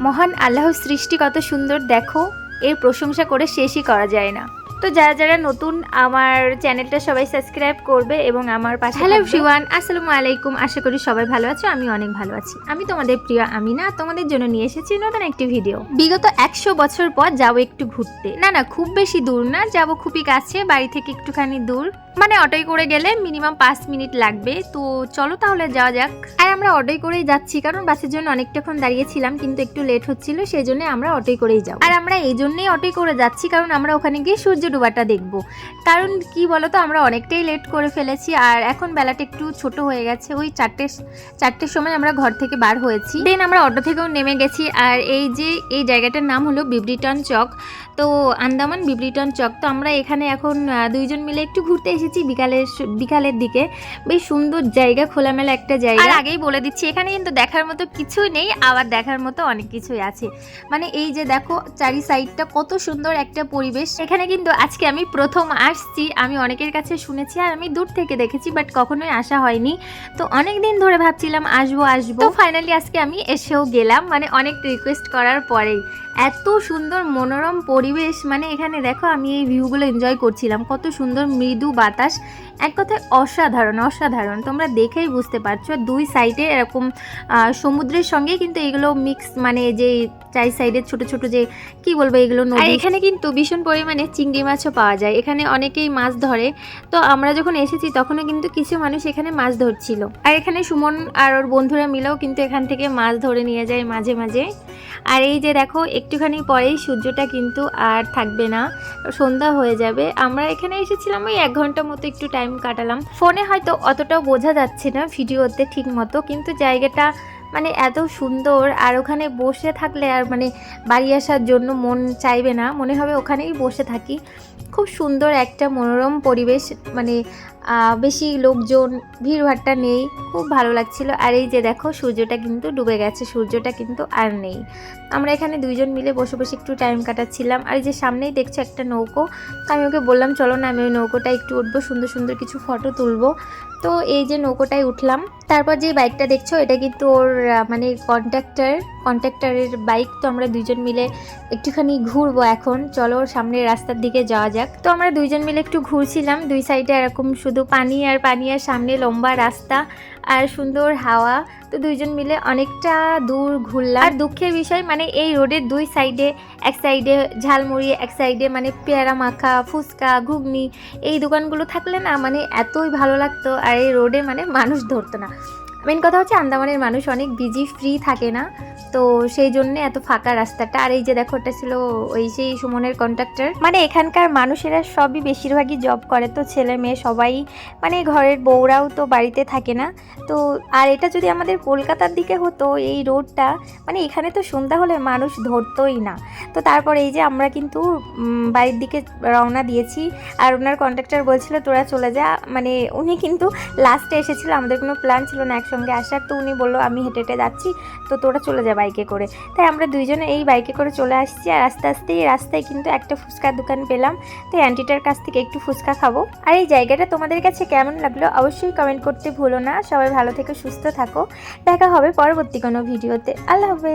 মহান আল্লাহর সৃষ্টি কত সুন্দর দেখো। এর প্রশংসা করে শেষই করা যায় না। তো যারা যারা নতুন আমার চ্যানেলটা সবাই সাবস্ক্রাইব করবে এবং আমার পাশে হ্যালো এভরিওয়ান আসসালামু আলাইকুম। আশা করি সবাই ভালো আছো আমি অনেক ভালো আছি। আমি তোমাদের প্রিয় আমিনা তোমাদের জন্য নিয়ে এসেছি নতুন একটি ভিডিও বিগত একশো বছর পর যাব একটু ঘুরতে। না না খুব বেশি দূর না যাব খুবই কাছে বাড়ি থেকে একটুখানি দূর। মানে অটোয় করে গেলে মিনিমাম পাঁচ মিনিট লাগবে। তো চলো তাহলে যাওয়া যাক। আর আমরা অটোয় করেই যাচ্ছি কারণ বাসের জন্য অনেকটাক্ষণ দাঁড়িয়েছিলাম কিন্তু একটু লেট হচ্ছিল সেই জন্য আমরা অটোয় করেই যাব। আর আমরা এই জন্যই অটোয় করে যাচ্ছি কারণ আমরা ওখানে গিয়ে সূর্য ডোবাটা দেখব। কারণ কি বলতো, আমরা অনেকটাই লেট করে ফেলেছি আর এখন বেলাটা একটু ছোট হয়ে গেছে। ওই চারটে, চারটের সময় আমরা ঘর থেকে বার হয়েছি। দেন আমরা অটো থেকেও নেমে গেছি আর এই যে, এই জায়গাটার নাম হলো বিবরিটন চক। তো আন্দামান বিবরিটন চক। তো আমরা এখানে এখন দুইজন মিলে একটু ঘুরতে এসেছি বিকালের বিকালের দিকে। বেশ সুন্দর জায়গা, খোলামেলা একটা জায়গা। আগেই বলে দিচ্ছি, এখানে কিন্তু দেখার মতো কিছুই নেই, আবার দেখার মতো অনেক কিছুই আছে। মানে এই যে দেখো, চারি সাইডটা কত সুন্দর একটা পরিবেশ। এখানে কিন্তু আজকে আমি প্রথম আসছি, আমি অনেকের কাছে শুনেছি আর আমি দূর থেকে দেখেছি বাট কখনোই আসা হয়নি। তো অনেক দিন ধরে ভাবছিলাম আসব আসব। ফাইনালি আজকে আমি এসেও গেলাম মানে অনেক রিকোয়েস্ট করার পরেই। এত সুন্দর মনোরম পরিবেশ মানে এখানে দেখো আমি এই ভিউগুলো এনজয় করছিলাম, কত সুন্দর মৃদু বাতাস। এক কথায় অসাধারণ অসাধারণ। তোমরা দেখেই বুঝতে পারছ, দুই সাইডে এরকম সমুদ্রের সঙ্গে কিন্তু এগুলো মিক্স মানে যে চাই সাইডের ছোট ছোট যে কি বলব এগুলো আর এখানে কিন্তু ভীষণ পরিমাণে চিংড়ি মাছও পাওয়া যায়। এখানে অনেকেই মাছ ধরে। তো আমরা যখন এসেছি তখনও কিন্তু কিছু মানুষ এখানে মাছ ধরছিল। আর এখানে সুমন আর ওর বন্ধুরা মিলেও কিন্তু এখান থেকে মাছ ধরে নিয়ে যায় মাঝে মাঝে। আর এই যে দেখো একটুখানি পরেই সূর্যটা কিন্তু আর থাকবে না। সন্ধ্যা হয়ে যাবে। আমরা এখানে এসেছিলাম ওই এক ঘণ্টা মতো একটু টাইম কাটালাম। ফোনে হয়তো অতটাও বোঝা যাচ্ছে না ভিডিওতে ঠিক মতো কিন্তু জায়গাটা মানে এত সুন্দর আর ওখানে বসে থাকলে আর মানে বাড়ি আসার জন্য মন চাইবে না। মনে হবে ওখানেই বসে থাকি। খুব সুন্দর একটা মনোরম পরিবেশ মানে বেশি লোকজন ভিড়ভাট্টা নেই, খুব ভালো লাগছিল। আর এই যে দেখো, সূর্যটা কিন্তু ডুবে গেছে, সূর্যটা কিন্তু আর নেই। আমরা এখানে দুইজন মিলে বসে বসে একটু টাইম কাটাচ্ছিলাম। আর এই যে সামনেই দেখছ একটা নৌকো আমি ওকে বললাম, চলো না, আমি ওই নৌকোটা একটু উঠবো, সুন্দর সুন্দর কিছু ফটো তুলবো। তো এই যে নৌকোটায় উঠলাম। তারপর যে বাইকটা দেখছ, এটা কিন্তু ওর মানে কন্ট্রাক্টর কন্ট্রাক্টরের বাইক তো আমরা দুজন মিলে একটুখানি ঘুরবো এখন। চলো সামনের রাস্তার দিকে যাওয়া যাক। তো আমরা দুইজন মিলে একটু ঘুরছিলাম। দুই সাইডে এরকম শুধু পানি আর পানি আর সামনে লম্বা রাস্তা আর সুন্দর হাওয়া। তো দুইজন মিলে অনেকটা দূর ঘুরলাম। আর দুঃখের বিষয় মানে এই রোডের দুই সাইডে এক সাইডে ঝালমুড়ি, এক সাইডে মানে পেয়ারা মাখা, ফুচকা, ঘুগনি, এই দোকানগুলো থাকলে না মানে এতই ভালো লাগতো। আর এই রোডে মানে মানুষ ধরতো না। মেন কথা হচ্ছে আন্দামানের মানুষ অনেক বিজি ফ্রি থাকে না। তো সেই জন্য এত ফাঁকা রাস্তাটা। আর এই যে দেখো, ওটা ছিল ওই সেই সুমনের কন্ট্রাক্টর মানে এখানকার মানুষেরা সবই বেশিরভাগই জব করে তো ছেলে মেয়ে সবাই। মানে ঘরের বউরাও তো বাড়িতে থাকে না। তো আর এটা যদি আমাদের কলকাতার দিকে হতো, এই রোডটা মানে এখানে তো সন্ধ্যা হলে মানুষ ধরতোই না। তো তারপর এই যে আমরা কিন্তু বাড়ির দিকে রওনা দিয়েছি। আর ওনার কন্ট্রাক্টর বলছিল, তোরা চলে যা। মানে উনি কিন্তু লাস্টে এসেছিল। আমাদের কোনো প্ল্যান ছিল না একসঙ্গে আসার, তো উনি বলল, আমি হেঁটে হেঁটে যাচ্ছি, তো তোরা চলে যা বাইকে করে। তাই আমরা দুইজনে এই বাইকে করে চলে আসছি, আর আস্তে আস্তে এই রাস্তায় কিন্তু একটা ফুচকার দোকান পেলাম। তো অ্যান্টিটার কাছ থেকে একটু ফুচকা খাব। আর এই জায়গাটা তোমাদের কাছে কেমন লাগল অবশ্যই কমেন্ট করতে ভুলো না। সবাই ভালো থেকে, সুস্থ থাকো। দেখা হবে পরবর্তী কোনো ভিডিওতে। আল্লাহ হাফেজ।